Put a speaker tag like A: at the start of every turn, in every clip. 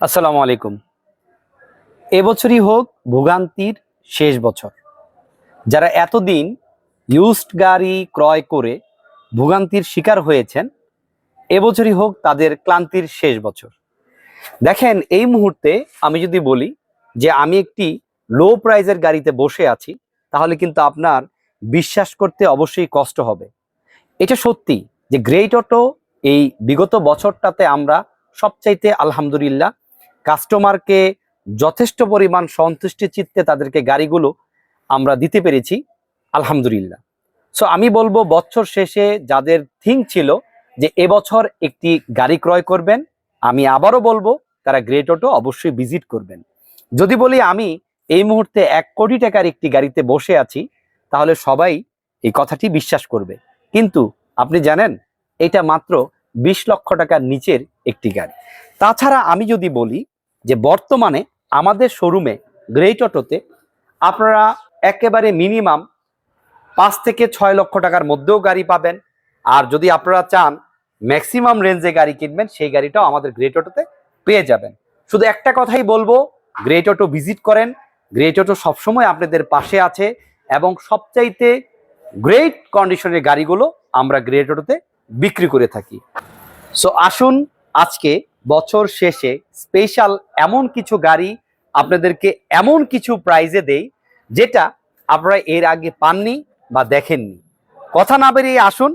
A: আসসালামু আলাইকুম। এবছরই হোক ভোগান্তির শেষ বছর। যারা এতদিন ইউজড গাড়ি ক্রয় করে ভোগান্তির শিকার হয়েছেন, এবছরই হোক তাদের ক্লান্তির শেষ বছর। দেখেন, এই মুহূর্তে আমি যদি বলি যে আমি একটি লো প্রাইজের গাড়িতে বসে আছি, তাহলে কিন্তু আপনার বিশ্বাস করতে অবশ্যই কষ্ট হবে। এটা সত্যি যে গ্রেট অটো এই বিগত বছরটাতে আমরা সবচাইতে আলহামদুলিল্লাহ কাস্টমারকে যথেষ্ট পরিমাণ সন্তুষ্টি চিত্তে তাদেরকে গাড়িগুলো আমরা দিতে পেরেছি, আলহামদুলিল্লাহ। সো আমি বলব, বছর শেষে যাদের থিঙ্ক ছিল যে এবছর একটি গাড়ি ক্রয় করবেন, আমি আবারও বলব, তারা গ্রেট অটো অবশ্যই ভিজিট করবেন। যদি বলি আমি, এই মুহূর্তে এক কোটি টাকার একটি গাড়িতে বসে আছি, তাহলে সবাই এই কথাটি বিশ্বাস করবে। কিন্তু আপনি জানেন, এটা মাত্র বিশ লক্ষ টাকার নিচের একটি গাড়ি। তাছাড়া আমি যদি বলি যে বর্তমানে আমাদের শোরুমে গ্রেট অটোতে আপনারা একেবারে মিনিমাম পাঁচ থেকে ছয় লক্ষ টাকার মধ্যেও গাড়ি পাবেন। আর যদি আপনারা চান ম্যাক্সিমাম রেঞ্জে গাড়ি কিনবেন, সেই গাড়িটাও আমাদের গ্রেট অটোতে পেয়ে যাবেন। শুধু একটা কথাই বলব গ্রেট অটো ভিজিট করেন। গ্রেট অটো সবসময় আপনাদের পাশে আছে এবং সবচাইতে গ্রেট কন্ডিশনের গাড়িগুলো আমরা গ্রেট অটোতে বিক্রি করে থাকি। সো আসুন আজকে বছর শেষে স্পেশাল এমন কিছু গাড়ি আপনাদেরকে এমন কিছু প্রাইজে দেই যেটা আপনারা এর আগে পাননি বা দেখেননি। কথা না বেরিয়ে আসুন,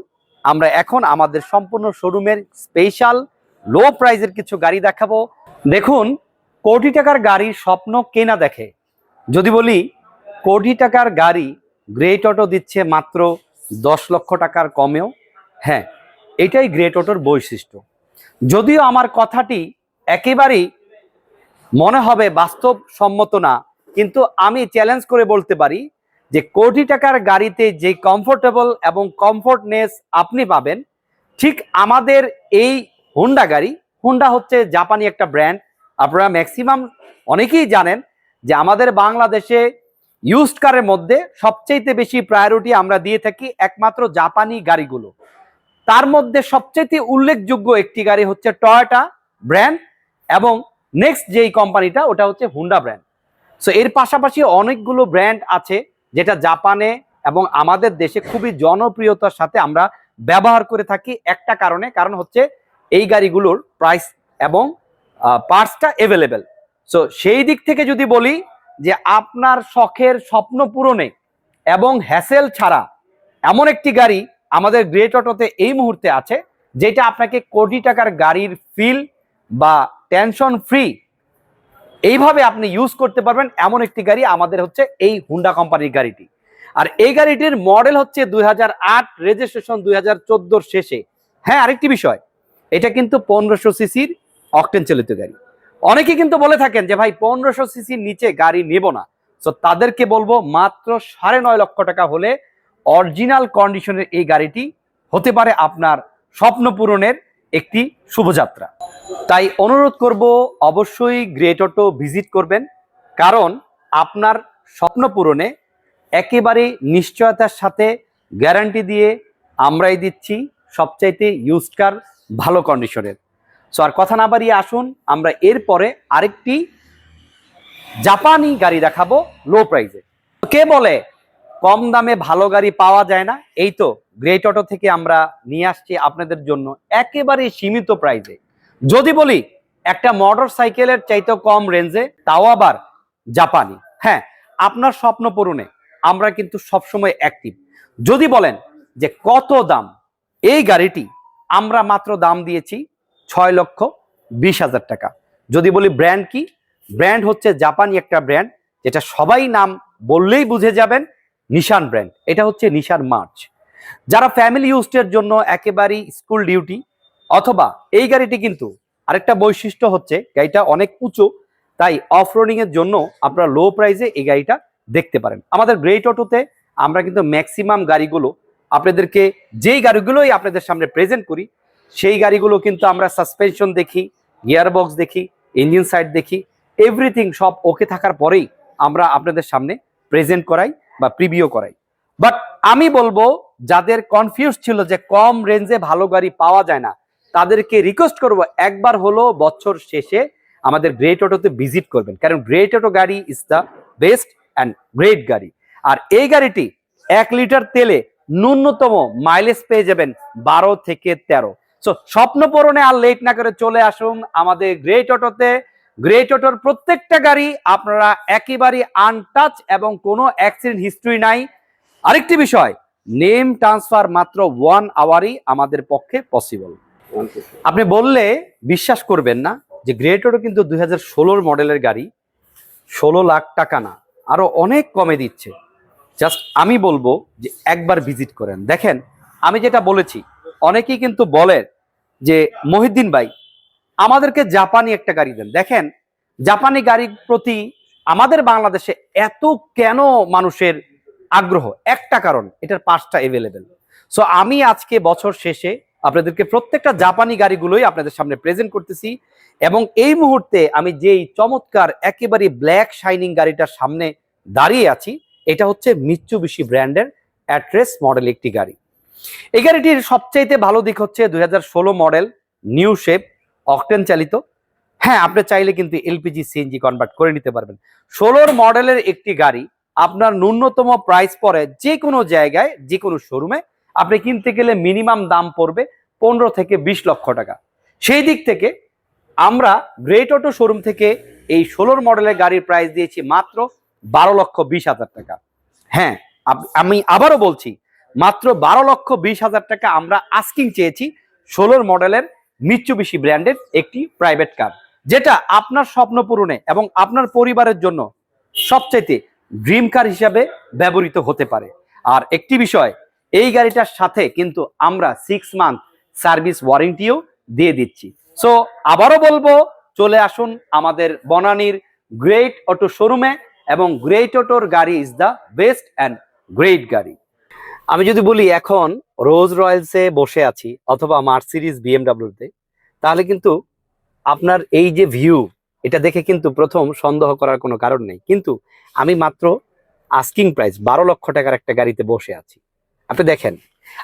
A: আমরা এখন আমাদের সম্পূর্ণ শোরুমের স্পেশাল লো প্রাইজের কিছু গাড়ি দেখাবো। দেখুন, কোটি টাকার গাড়ির স্বপ্ন কেনা দেখে? যদি বলি, কোটি টাকার গাড়ি গ্রেট অটো দিচ্ছে মাত্র দশ লক্ষ টাকার কমেও। হ্যাঁ এটাই গ্রেট অটোর বৈশিষ্ট্য। যদিও আমার কথাটি একেবারেই মনে হবে বাস্তব সম্মত না, কিন্তু আমি চ্যালেঞ্জ করে বলতে পারি যে কোটি টাকার গাড়িতে যে কমফোর্টেবল এবং কমফোর্টনেস আপনি পাবেন, ঠিক আমাদের এই হোন্ডা গাড়ি হোন্ডা হচ্ছে জাপানি একটা ব্র্যান্ড আপনারা ম্যাক্সিমাম অনেকেই জানেন যে আমাদের বাংলাদেশে ইউজড কারের মধ্যে সবচেয়ে বেশি প্রায়োরিটি আমরা দিয়ে থাকি একমাত্র জাপানি গাড়িগুলো। তার মধ্যে সবচেয়ে উল্লেখযোগ্য একটি গাড়ি হচ্ছে টয়োটা ব্র্যান্ড এবং নেক্সট যেই কোম্পানিটা, ওটা হচ্ছে হুন্ডা ব্র্যান্ড সো এর পাশাপাশি অনেকগুলো ব্র্যান্ড আছে, যেটা জাপানে এবং আমাদের দেশে খুবই জনপ্রিয়তার সাথে আমরা ব্যবহার করে থাকি। একটা কারণে, কারণ হচ্ছে এই গাড়িগুলোর প্রাইস এবং পার্টসটা অ্যাভেলেবেল সো সেই দিক থেকে যদি বলি যে আপনার শখের স্বপ্ন পূরণে এবং হ্যাসেল ছাড়া এমন একটি গাড়ি আমাদের গ্রেট অটোতে এই মুহূর্তে আছে, যেটা আপনাকে কোটি টাকার গাড়ির ফিল বা টেনশন ফ্রি এইভাবে আপনি ইউজ করতে পারবেন এমন একটি গাড়ি, আমাদের হচ্ছে এই হুন্ডা কোম্পানির গাড়িটি। আর এই গাড়িটির মডেল হচ্ছে দু হাজার আট রেজিস্ট্রেশন দুই হাজার শেষে। হ্যাঁ আরেকটি বিষয়, এটা কিন্তু পনেরোশো সিসির অকটেন চালিত গাড়ি। অনেকে কিন্তু বলে থাকেন যে, ভাই, পনেরোশো সিসির নিচে গাড়ি নেব না। তো তাদেরকে বলব মাত্র সাড়ে নয় লক্ষ টাকা হলে অরিজিনাল কন্ডিশনের এই গাড়িটি হতে পারে আপনার স্বপ্ন পূরণের একটি শুভযাত্রা। তাই অনুরোধ করব, অবশ্যই গ্রেট অটো ভিজিট করবেন, কারণ আপনার স্বপ্ন পূরণে একেবারে নিশ্চয়তার সাথে গ্যারান্টি দিয়ে আমরাই দিচ্ছি সবচাইতে ইউজড কার ভালো কন্ডিশনের সো আর কথা না বাড়িয়ে আসুন, আমরা এরপরে আরেকটি জাপানি গাড়ি দেখাবো লো প্রাইসে কে বলে কম দামে ভালো গাড়ি পাওয়া যায় না। এই তো গ্রেট অটো থেকে আমরা নিয়ে আসছি আপনাদের জন্য একেবারে সীমিত প্রাইজে যদি বলি একটা মোটর সাইকেলের চাইতে কম রেঞ্জে তাও আবার জাপানি হ্যাঁ আপনার স্বপ্ন পূরণে আমরা কিন্তু সবসময় অ্যাক্টিভ যদি বলেন যে কত দাম, এই গাড়িটি আমরা মাত্র দাম দিয়েছি ছয় লক্ষ বিশ হাজার টাকা। যদি বলি ব্র্যান্ড কি ব্র্যান্ড হচ্ছে জাপানি একটা ব্র্যান্ড যেটা সবাই নাম বললেই বুঝে যাবেন নিশান ব্র্যান্ড। এটা হচ্ছে নিশান মার্চ। যারা ফ্যামিলি ইউজের জন্য একেবারেই স্কুল ডিউটি অথবা এই গাড়িটি কিন্তু আরেকটা বৈশিষ্ট্য হচ্ছে, গাড়িটা অনেক উঁচু, তাই অফ রোডিং এর জন্য আপনারা লো প্রাইসে এই গাড়িটা দেখতে পারেন। আমাদের গ্রেট অটোতে আমরা কিন্তু ম্যাক্সিমাম গাড়িগুলো আপনাদেরকে যেই গাড়িগুলোই আপনাদের সামনে প্রেজেন্ট করি, সেই গাড়িগুলো কিন্তু আমরা সাসপেনশন দেখি গিয়ারবক্স দেখি ইঞ্জিন সাইড দেখি এভরিথিং সব ওকে থাকার পরেই আমরা আপনাদের সামনে প্রেজেন্ট করাই। বা প্রিভিউ করাই। বাট আমি বলব, যাদের কনফিউজ ছিল যে কম রেঞ্জে ভালো গাড়ি পাওয়া যায় না, তাদেরকে রিকোয়েস্ট করব একবার হলো বছর শেষে আমাদের গ্রেট অটোতে ভিজিট করবেন। কারণ গ্রেট অটো গাড়ি is the best and great গাড়ি। আর এই গাড়িটি এক লিটার তেলে ন্যূনতম মাইলেজ পেয়ে যাবেন বারো থেকে তেরো। সো স্বপ্ন পূরণে আর লেট না করে চলে আসুন আমাদের গ্রেট অটোতে গ্রেট অটোর প্রত্যেকটা গাড়ি আপনারা একেবারে আনটাচ এবং কোনো অ্যাক্সিডেন্ট হিস্ট্রি নাই। আরেকটি বিষয় নেম ট্রান্সফার মাত্র ওয়ান আওয়ারই আমাদের পক্ষে পসিবল আপনি বললে বিশ্বাস করবেন না যে গ্রেট অটো কিন্তু দুই হাজার মডেলের গাড়ি, ষোলো লাখ টাকা না, আরও অনেক কমে দিচ্ছে। জাস্ট আমি বলব যে একবার ভিজিট করেন। দেখেন, আমি যেটা বলেছি, অনেকেই কিন্তু বলেন যে মহিদ্দিন ভাই আমাদেরকে জাপানি একটা গাড়ি দেন। দেখেন, জাপানি গাড়ির প্রতি আমাদের বাংলাদেশে এত কেন মানুষের আগ্রহ? একটা কারণ, এটার পাঁচটা এভেলেবেল সো আমি আজকে বছর শেষে আপনাদেরকে প্রত্যেকটা জাপানি গাড়িগুলোই আপনাদের সামনে প্রেজেন্ট করতেছি এবং এই মুহূর্তে আমি যেই চমৎকার, একেবারে ব্ল্যাক শাইনিং গাড়িটার সামনে দাঁড়িয়ে আছি, এটা হচ্ছে মিচ্চুবিশি ব্র্যান্ডের অ্যাড্রেস মডেল একটি গাড়ি। এই গাড়িটির সবচাইতে ভালো দিক হচ্ছে দুই হাজার ষোলো মডেল নিউ শেপ অকটেন চালিত। হ্যাঁ আপনি চাইলে কিন্তু এলপিজি সিএনজি কনভার্ট করে নিতে পারবেন। ষোলোর মডেলের একটি গাড়ি আপনার ন্যূনতম প্রাইস পরে যে কোনো জায়গায় যে কোনো শোরুমে আপনি কিনতে গেলে মিনিমাম দাম পড়বে পনেরো থেকে বিশ লক্ষ টাকা। সেই দিক থেকে আমরা গ্রেট অটো শোরুম থেকে এই ষোলোর মডেলের গাড়ির প্রাইস দিয়েছি মাত্র বারো লক্ষ বিশ হাজার টাকা। হ্যাঁ আমি আবারও বলছি, মাত্র বারো লক্ষ বিশ হাজার টাকা আমরা আস্কিং চেয়েছি ষোলোর মডেলের মিচ্চুবিশি ব্র্যান্ডের একটি প্রাইভেট কার যেটা আপনার স্বপ্ন পূরণে এবং আপনার পরিবারের জন্য সবচাইতে ড্রিম কার হিসাবে ব্যবহৃত হতে পারে। আর একটি বিষয়, এই গাড়িটার সাথে কিন্তু আমরা সিক্স মান্থ সার্ভিস ওয়ারেন্টিও দিয়ে দিচ্ছি। সো আবারও বলব, চলে আসুন আমাদের বনানীর গ্রেট অটো শোরুমে এবং গ্রেট অটোর গাড়ি is the best and great গাড়ি। আমি যদি বলি এখন রোজ রয়্যালসে বসে আছি অথবা মার্সিডিজ বিএমডাব্লিউতে তাহলে কিন্তু আপনার এই যে ভিউ এটা দেখে কিন্তু প্রথম সন্দেহ করার কোনো কারণ নেই। কিন্তু আমি মাত্র আস্কিং প্রাইস বারো লক্ষ টাকার একটা গাড়িতে বসে আছি। আপনি দেখেন,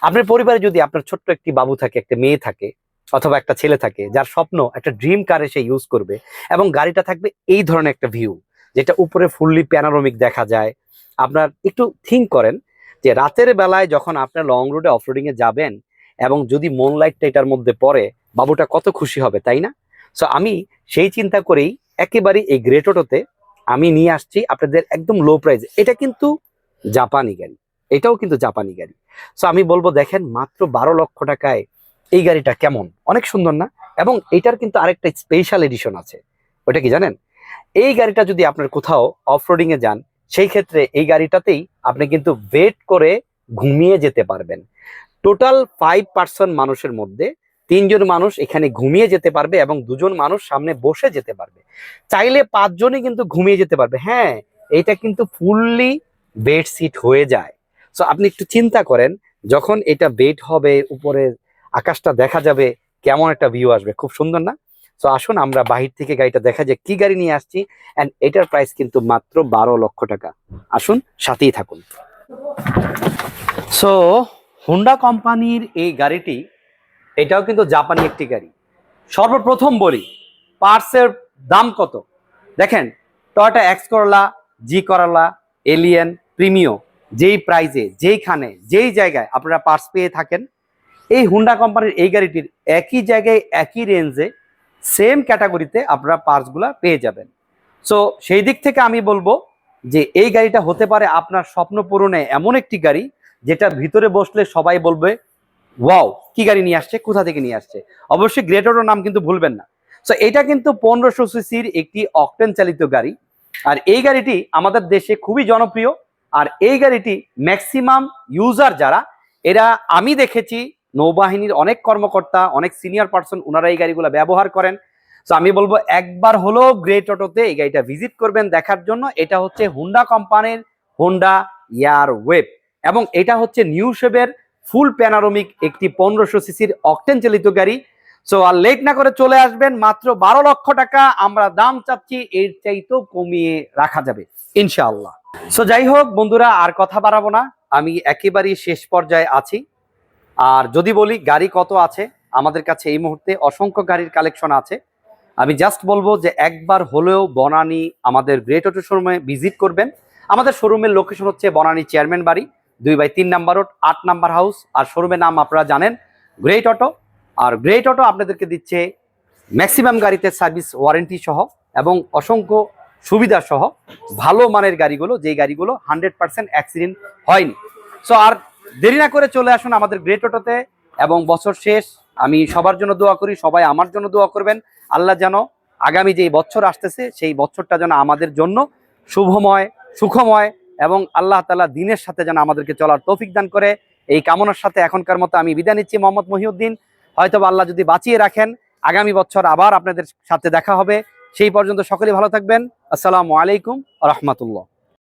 A: আপনার পরিবারে যদি আপনার ছোট্ট একটি বাবু থাকে, একটা মেয়ে থাকে, অথবা একটা ছেলে থাকে, যার স্বপ্ন একটা ড্রিম কারে সে ইউজ করবে এবং গাড়িটা থাকবে এই ধরনের একটা ভিউ যেটা উপরে ফুললি প্যানারোমিক দেখা যায়। আপনার একটু থিঙ্ক করেন যে রাতের বেলায় যখন আপনার লং রুটে অফরোডিং এ যাবেন এবং যদি মন লাইটটা এটার মধ্যে পড়ে, বাবুটা কত খুশি হবে, তাই না? সো আমি সেই চিন্তা করেই একেবারে এই গ্রেট অটোতে আমি নিয়ে আসছি আপনাদের একদম লো প্রাইস এটা কিন্তু জাপানি গাড়ি। এটাও কিন্তু জাপানি গাড়ি। সো আমি বলব, দেখেন, মাত্র বারো লক্ষ টাকায় এই গাড়িটা কেমন? অনেক সুন্দর না? এবং এটার কিন্তু আরেকটা স্পেশাল এডিশন আছে। ওটা কি জানেন? এই গাড়িটা যদি আপনার কোথাও অফরোডিং এ যান সেই ক্ষেত্রে এই গাড়িটাতেই আপনি কিন্তু ওয়েট করে ঘুমিয়ে যেতে পারবেন। টোটাল ফাইভ পার্সেন্ট মানুষের মধ্যে তিনজন মানুষ এখানে ঘুমিয়ে যেতে পারবে এবং দুজন মানুষ সামনে বসে যেতে পারবে। চাইলে পাঁচজনই কিন্তু ঘুমিয়ে যেতে পারবে। হ্যাঁ এটা কিন্তু ফুললি বেড সিট হয়ে যায়। সো আপনি একটু চিন্তা করেন, যখন এটা বেড হবে, উপরে আকাশটা দেখা যাবে, কেমন একটা ভিউ আসবে? খুব সুন্দর না? সো আসুন আমরা বাহির থেকে গাড়িটা দেখা যায় কি গাড়ি নিয়ে আসছি। অ্যান্ড এটার প্রাইস কিন্তু মাত্র বারো লক্ষ টাকা। আসুন সাথেই থাকুন। সো হুন্ডা কোম্পানির এই গাড়িটি, এটাও কিন্তু জাপানি একটি গাড়ি। সর্বপ্রথম বলি পার্টসের দাম কত? দেখেন টয়টা এক্স করলা জি করলা এলিয়েন প্রিমিও যেই প্রাইজে যেইখানে, যেই জায়গায় আপনারা পার্টস পেয়ে থাকেন, এই হুন্ডা কোম্পানির এই গাড়িটির একই জায়গায়, একই রেঞ্জে সেম ক্যাটাগরিতে আপনারা পার্টসগুলো পেয়ে যাবেন। সো সেই দিক থেকে আমি বলব যে এই গাড়িটা হতে পারে আপনার স্বপ্ন পূরণে এমন একটি গাড়ি যেটা ভিতরে বসলে সবাই বলবে ওয়াও কি গাড়ি নিয়ে আসছে? কোথা থেকে নিয়ে আসছে? অবশ্যই গ্রেটরের নাম কিন্তু ভুলবেন না। সো এটা কিন্তু পনেরোশো সিসির একটি অকটেন চালিত গাড়ি। আর এই গাড়িটি আমাদের দেশে খুবই জনপ্রিয়। আর এই গাড়িটি ম্যাক্সিমাম ইউজার যারা, এরা আমি দেখেছি নৌবাহিনীর অনেক কর্মকর্তা, অনেক সিনিয়র পার্সন ওনারা এই গাড়িগুলো ব্যবহার করেন। তো আমি বলব একবার হলো গ্রেট অটোতে এই গাড়িটা ভিজিট করবেন দেখার জন্য। এটা হচ্ছে হুন্ডা কোম্পানির হোন্ডা ইয়ার ওয়েব এবং এটা হচ্ছে নিউ শেপের ফুল প্যানারোমিক একটি পনেরোশো সিসির অকটেন চালিত গাড়ি। সো আর লেট না করে চলে আসবেন, মাত্র বারো লক্ষ টাকা। আমরা দাম চাচ্ছি, এর চাইতেও কমিয়ে রাখা যাবে, ইনশাআল্লাহ। সো যাই হোক, বন্ধুরা, আর কথা বাড়াবো না। আমি একেবারেই শেষ পর্যায়ে আছি। আর যদি বলি গাড়ি কত আছে, আমাদের কাছে এই মুহূর্তে অসংখ্য গাড়ির কালেকশন আছে। আমি জাস্ট বলব যে একবার হলেও বনানী আমাদের গ্রেট অটো শোরুমে ভিজিট করবেন। আমাদের শোরুমের লোকেশন হচ্ছে বনানী চেয়ারম্যান বাড়ি, দুই বাই তিন নাম্বার রোড আট নাম্বার হাউস আর শোরুমের নাম আপনারা জানেন গ্রেট অটো আর গ্রেট অটো আপনাদেরকে দিচ্ছে ম্যাক্সিমাম গাড়িতে সার্ভিস ওয়ারেন্টি সহ এবং অসংখ্য সুবিধা সহ ভালো মানের গাড়িগুলো, যেই গাড়িগুলো হান্ড্রেড পার্সেন্ট অ্যাক্সিডেন্ট হয়নি। সো আর দেরি না করে চলে আসুন আমাদের গ্রেট অটোতে এবং বছর শেষ। আমি সবার জন্য দোয়া করি, সবাই আমার জন্য দোয়া করবেন। আল্লাহ যেন আগামী যে বছর আসতেছে, সেই বছরটা যেন আমাদের জন্য শুভময়, সুখময় এবং আল্লাহ তালা দিনের সাথে যেন আমাদেরকে চলার তৌফিক দান করে। এই কামনার সাথে এখনকার মতো আমি বিদায় নিচ্ছি মোহাম্মদ মহিউদ্দিন। হয়তো আল্লাহ যদি বাঁচিয়ে রাখেন, আগামী বছর আবার আপনাদের সাথে দেখা হবে। সেই পর্যন্ত সকলেই ভালো থাকবেন। আসসালামু আলাইকুম রহমতুল্লাহ।